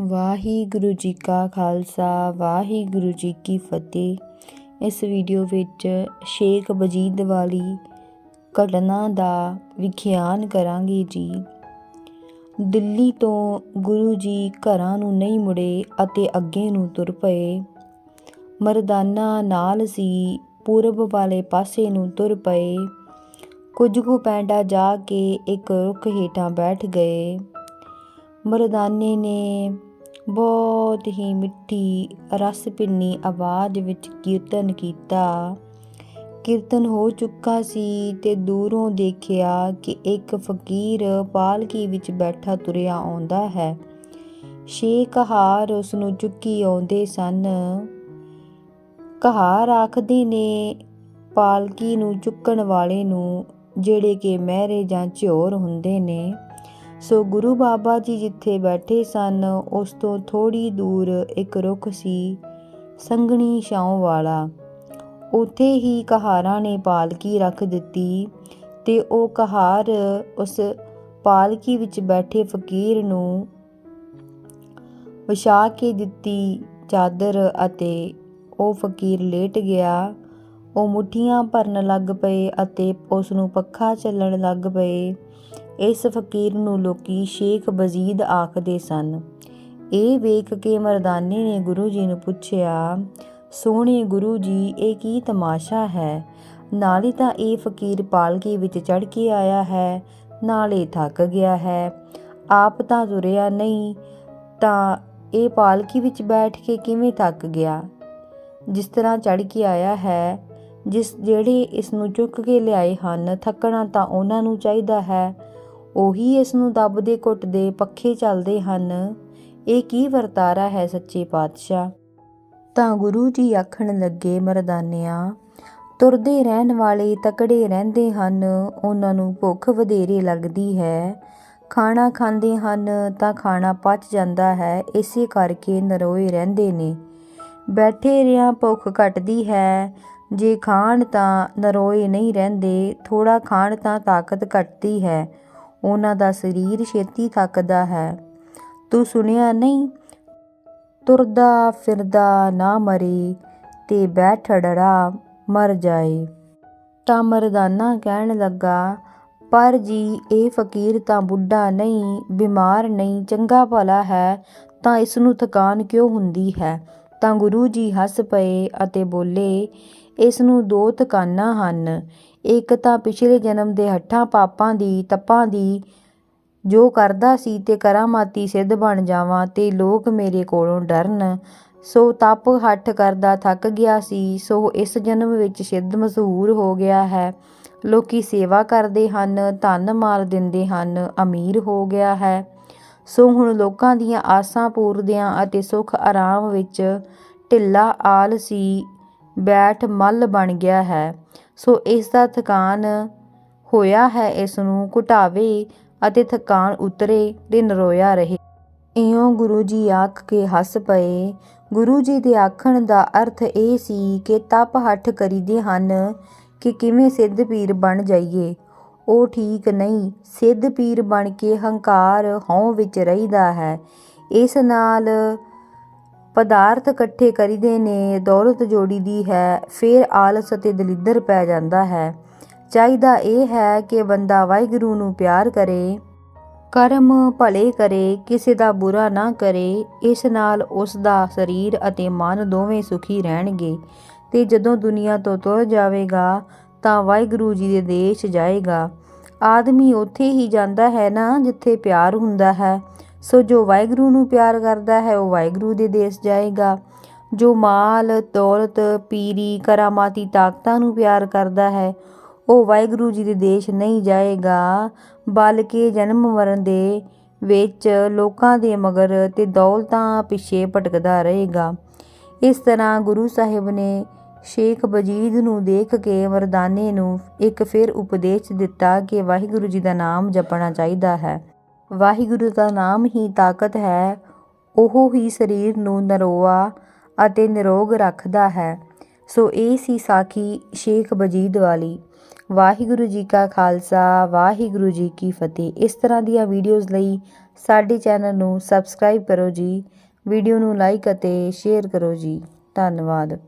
ਵਾਹਿਗੁਰੂ ਜੀ ਕਾ ਖਾਲਸਾ, ਵਾਹਿਗੁਰੂ ਜੀ ਕੀ ਫਤਿਹ। ਇਸ ਵੀਡੀਓ ਵਿੱਚ ਸ਼ੇਖ ਬਜੀਦ ਵਾਲੀ ਘਟਨਾ ਦਾ ਵਿਖਿਆਨ ਕਰਾਂਗੇ ਜੀ। ਦਿੱਲੀ ਤੋਂ ਗੁਰੂ ਜੀ ਘਰਾਂ ਨੂੰ ਨਹੀਂ ਮੁੜੇ ਅਤੇ ਅੱਗੇ ਨੂੰ ਤੁਰ ਪਏ। ਮਰਦਾਨਾ ਨਾਲ ਸੀ, ਪੂਰਬ ਵਾਲੇ ਪਾਸੇ ਨੂੰ ਤੁਰ ਪਏ। ਕੁਝ ਕੁ ਪੈਂਡਾ ਜਾ ਕੇ ਇੱਕ ਰੁੱਖ ਹੇਠਾਂ ਬੈਠ ਗਏ। ਮਰਦਾਨੇ ਨੇ ਬਹੁਤ ਹੀ ਮਿੱਠੀ ਰਸ ਭਿੰਨੀ ਆਵਾਜ਼ ਵਿੱਚ ਕੀਰਤਨ ਕੀਤਾ। ਕੀਰਤਨ ਹੋ ਚੁੱਕਾ ਸੀ ਤੇ ਦੂਰੋਂ ਦੇਖਿਆ ਕਿ ਇੱਕ ਫਕੀਰ ਪਾਲਕੀ ਵਿੱਚ ਬੈਠਾ ਤੁਰਿਆ ਆਉਂਦਾ ਹੈ। ਸ਼ੇਖ ਕਹਾਰ ਉਸ ਨੂੰ ਚੁੱਕੀ ਆਉਂਦੇ ਸਨ। ਕਹਾਰ ਆਖਦੇ ਨੇ, ਪਾਲਕੀ ਨੂੰ ਚੁੱਕਣ ਵਾਲੇ ਨੂੰ ਜਿਹੜੇ ਕਿ ਮਹਿਰੇ ਜਾਂ ਝੋਰ ਹੁੰਦੇ ਨੇ ਸੋ ਗੁਰੂ ਬਾਬਾ ਜੀ ਜਿੱਥੇ ਬੈਠੇ ਸਨ, ਉਸ ਤੋਂ ਥੋੜੀ ਦੂਰ ਇੱਕ ਰੁੱਖ ਸੀ, ਸੰਘਣੀ ਛਾਂ ਵਾਲਾ। ਉਥੇ ਹੀ ਕਹਾਰਾਂ ਨੇ ਪਾਲਕੀ ਰੱਖ ਦਿੱਤੀ ਤੇ ਉਹ ਕਹਾਰ ਉਸ ਪਾਲਕੀ ਵਿੱਚ ਬੈਠੇ ਫਕੀਰ ਨੂੰ ਵਿਛਾ ਕੇ ਦਿੱਤੀ ਚਾਦਰ ਅਤੇ ਉਹ ਫਕੀਰ ਲੇਟ ਗਿਆ। ਉਹ ਮੁਠੀਆਂ ਭਰਨ ਲੱਗ ਪਏ ਅਤੇ ਉਸ ਨੂੰ ਪੱਖਾ ਚੱਲਣ ਲੱਗ ਪਏ। ਇਸ ਫਕੀਰ ਨੂੰ ਲੋਕੀ ਸ਼ੇਖ ਬਜ਼ੀਦ ਆਖਦੇ ਸਨ, ਇਹ ਵੇਖ ਕੇ ਮਰਦਾਨੇ ਨੇ ਗੁਰੂ ਜੀ ਨੂੰ ਪੁੱਛਿਆ, ਸੋਹਣੇ ਗੁਰੂ ਜੀ, ਇਹ ਕੀ ਤਮਾਸ਼ਾ ਹੈ? ਨਾਲੇ ਤਾਂ ਇਹ ਫਕੀਰ ਪਾਲਕੀ ਵਿੱਚ ਚੜ ਕੇ ਆਇਆ ਹੈ, ਨਾਲੇ ਥੱਕ ਗਿਆ ਹੈ। ਆਪ ਤਾਂ ਤੁਰਿਆ ਨਹੀਂ, ਤਾਂ ਇਹ ਪਾਲਕੀ ਵਿੱਚ ਬੈਠ ਕੇ ਕਿਵੇਂ ਥੱਕ ਗਿਆ? ਜਿਸ ਤਰ੍ਹਾਂ ਚੜ ਕੇ ਆਇਆ ਹੈ, ਜਿਸ ਜਿਹੜੇ ਇਸ ਨੂੰ ਚੁੱਕ ਕੇ ਲਿਆਏ ਹਨ, ਥੱਕਣਾ ਤਾਂ ਉਹਨਾਂ ਨੂੰ ਚਾਹੀਦਾ ਹੈ। ਉਹੀ ਇਸ ਨੂੰ ਦੱਬਦੇ ਘੁੱਟਦੇ ਪੱਖੇ ਚੱਲਦੇ ਹਨ। ਇਹ ਕੀ ਵਰਤਾਰਾ ਹੈ ਸੱਚੇ ਪਾਤਸ਼ਾਹ? ਤਾਂ ਗੁਰੂ ਜੀ ਆਖਣ ਲੱਗੇ, ਮਰਦਾਨਿਆਂ, ਤੁਰਦੇ ਰਹਿਣ ਵਾਲੇ ਤਕੜੇ ਰਹਿੰਦੇ ਹਨ, ਉਹਨਾਂ ਨੂੰ ਭੁੱਖ ਵਧੇਰੇ ਲੱਗਦੀ ਹੈ। ਖਾਣਾ ਖਾਂਦੇ ਹਨ ਤਾਂ ਖਾਣਾ ਪਚ ਜਾਂਦਾ ਹੈ, ਇਸੇ ਕਰਕੇ ਨਰੋਏ ਰਹਿੰਦੇ ਨੇ। ਬੈਠੇ ਰਿਆਂ ਭੁੱਖ ਘਟਦੀ ਹੈ, ਜੇ ਖਾਣ ਤਾਂ ਨਰੋਏ ਨਹੀਂ ਰਹਿੰਦੇ ਥੋੜਾ ਖਾਣ ਤਾਂ ਤਾਕਤ ਘਟਦੀ ਹੈ। ਉਹਨਾਂ ਦਾ ਸਰੀਰ ਛੇਤੀ ਥੱਕਦਾ ਹੈ। ਤੂੰ ਸੁਣਿਆ ਨਹੀਂ? ਤੁਰਦਾ ਫਿਰਦਾ ਨਾ ਮਰੇ ਤੇ ਬੈਠੜੜਾ ਮਰ ਜਾਏ। ਤਾਂ ਮਰਦਾਨਾ ਕਹਿਣ ਲੱਗਾ, ਪਰ ਜੀ, ਇਹ ਫਕੀਰ ਤਾਂ ਬੁੱਢਾ ਨਹੀਂ, ਬਿਮਾਰ ਨਹੀਂ, ਚੰਗਾ ਭਲਾ ਹੈ, ਤਾਂ ਇਸ ਨੂੰ ਥਕਾਨ ਕਿਉਂ ਹੁੰਦੀ ਹੈ? ਤਾਂ ਗੁਰੂ ਜੀ ਹੱਸ ਪਏ ਅਤੇ ਬੋਲੇ ਇਸ ਨੂੰ ਦੋ ਥਕਾਨਾਂ ਹਨ। ਇੱਕ ਤਾਂ ਪਿਛਲੇ ਜਨਮ ਦੇ ਹੱਠਾਂ ਪਾਪਾਂ ਦੀ, ਤਪਾਂ ਦੀ, ਜੋ ਕਰਦਾ ਸੀ ਤੇ ਕਰਾਮਾਤੀ ਸਿੱਧ ਬਣ ਜਾਵਾਂ ਤੇ ਲੋਕ ਮੇਰੇ ਕੋਲੋਂ ਡਰਨ। ਸੋ ਤਪ ਹੱਠ ਕਰਦਾ ਥੱਕ ਗਿਆ ਸੀ, ਸੋ ਇਸ ਜਨਮ ਵਿੱਚ ਸਿੱਧ ਮਸ਼ਹੂਰ ਹੋ ਗਿਆ ਹੈ। ਲੋਕੀ ਸੇਵਾ ਕਰਦੇ ਹਨ, ਧਨ ਮਾਰ ਦਿੰਦੇ ਹਨ, ਅਮੀਰ ਹੋ ਗਿਆ ਹੈ। ਸੋ ਹੁਣ ਲੋਕਾਂ ਦੀਆਂ ਆਸਾਂ ਪੂਰਦਿਆਂ ਅਤੇ ਸੁੱਖ ਆਰਾਮ ਵਿੱਚ ਢਿੱਲਾ ਆਲਸੀ ਬੈਠ ਮੱਲ ਬਣ ਗਿਆ ਹੈ। ਸੋ ਇਸ ਦਾ ਥਕਾਨ ਹੋਇਆ ਹੈ, ਇਸ ਨੂੰ ਘਟਾਵੇ ਅਤੇ ਥਕਾਨ ਉਤਰੇ ਤੇ ਨਰੋਇਆ ਰਹੇ। ਇਉਂ ਗੁਰੂ ਜੀ ਆਖ ਕੇ ਹੱਸ ਪਏ। ਗੁਰੂ ਜੀ ਦੇ ਆਖਣ ਦਾ ਅਰਥ ਇਹ ਸੀ ਕਿ ਤਪ ਹੱਠ ਕਰੀਦੇ ਹਨ ਕਿ ਕਿਵੇਂ ਸਿੱਧ ਪੀਰ ਬਣ ਜਾਈਏ। ਉਹ ਠੀਕ ਨਹੀਂ। ਸਿੱਧ ਪੀਰ ਬਣ ਕੇ ਹੰਕਾਰ ਹਉ ਵਿੱਚ ਰਹੀਦਾ ਹੈ। ਇਸ ਨਾਲ ਪਦਾਰਥ ਇਕੱਠੇ ਕਰੀਦੇ ਨੇ, ਦੌਲਤ ਜੋੜੀਦੀ ਹੈ, ਫਿਰ ਆਲਸ ਅਤੇ ਦਲਿੱਦਰ ਪੈ ਜਾਂਦਾ ਹੈ। ਚਾਹੀਦਾ ਇਹ ਹੈ ਕਿ ਬੰਦਾ ਵਾਹਿਗੁਰੂ ਨੂੰ ਪਿਆਰ ਕਰੇ, ਕਰਮ ਭਲੇ ਕਰੇ, ਕਿਸੇ ਦਾ ਬੁਰਾ ਨਾ ਕਰੇ, ਇਸ ਨਾਲ ਉਸ ਦਾ ਸਰੀਰ ਅਤੇ ਮਨ ਦੋਵੇਂ ਸੁਖੀ ਰਹਿਣਗੇ। ਤੇ ਜਦੋਂ ਦੁਨੀਆ ਤੋਂ ਤੁਰ ਜਾਵੇਗਾ, ਤਾਂ ਵਾਹਿਗੁਰੂ ਜੀ ਦੇ ਦੇਸ਼ ਜਾਏਗਾ। ਆਦਮੀ ਉੱਥੇ ਹੀ ਜਾਂਦਾ ਹੈ ਨਾ, ਜਿੱਥੇ ਪਿਆਰ ਹੁੰਦਾ ਹੈ। ਸੋ ਜੋ ਵਾਹਿਗੁਰੂ ਨੂੰ ਪਿਆਰ ਕਰਦਾ ਹੈ, ਉਹ ਵਾਹਿਗੁਰੂ ਦੇ ਦੇਸ਼ ਜਾਏਗਾ। ਜੋ ਮਾਲ, ਦੌਲਤ, ਪੀਰੀ, ਕਰਾਮਾਤੀ ਤਾਕਤਾਂ ਨੂੰ ਪਿਆਰ ਕਰਦਾ ਹੈ, ਉਹ ਵਾਹਿਗੁਰੂ ਜੀ ਦੇ ਦੇਸ਼ ਨਹੀਂ ਜਾਏਗਾ। ਬਲਕਿ ਜਨਮ ਮਰਨ ਦੇ ਵਿੱਚ ਲੋਕਾਂ ਦੇ ਮਗਰ ਤੇ ਦੌਲਤਾਂ ਪਿੱਛੇ ਭਟਕਦਾ ਰਹੇਗਾ। ਇਸ ਤਰ੍ਹਾਂ ਗੁਰੂ ਸਾਹਿਬ ਨੇ ਸ਼ੇਖ ਬਜੀਦ ਨੂੰ ਦੇਖ ਕੇ ਮਰਦਾਨੇ ਨੂੰ ਇੱਕ ਫਿਰ ਉਪਦੇਸ਼ ਦਿੱਤਾ ਕਿ ਵਾਹਿਗੁਰੂ ਜੀ ਦਾ ਨਾਮ ਜਪਣਾ ਚਾਹੀਦਾ ਹੈ। ਵਾਹਿਗੁਰੂ ਦਾ ਨਾਮ ਹੀ ਤਾਕਤ ਹੈ, ਉਹ ਹੀ ਸਰੀਰ ਨੂੰ ਨਰੋਆ ਅਤੇ ਨਿਰੋਗ ਰੱਖਦਾ ਹੈ। ਸੋ ਇਹ ਸੀ ਸਾਖੀ ਸ਼ੇਖ ਬਜੀਦ ਵਾਲੀ। ਵਾਹਿਗੁਰੂ ਜੀ ਕਾ ਖਾਲਸਾ, ਵਾਹਿਗੁਰੂ ਜੀ ਕੀ ਫਤਿਹ। ਇਸ ਤਰ੍ਹਾਂ ਦੀਆਂ ਵੀਡੀਓਜ਼ ਲਈ ਸਾਡੇ ਚੈਨਲ ਨੂੰ ਸਬਸਕ੍ਰਾਈਬ ਕਰੋ ਜੀ, ਵੀਡੀਓ ਨੂੰ ਲਾਈਕ ਅਤੇ ਸ਼ੇਅਰ ਕਰੋ ਜੀ। ਧੰਨਵਾਦ।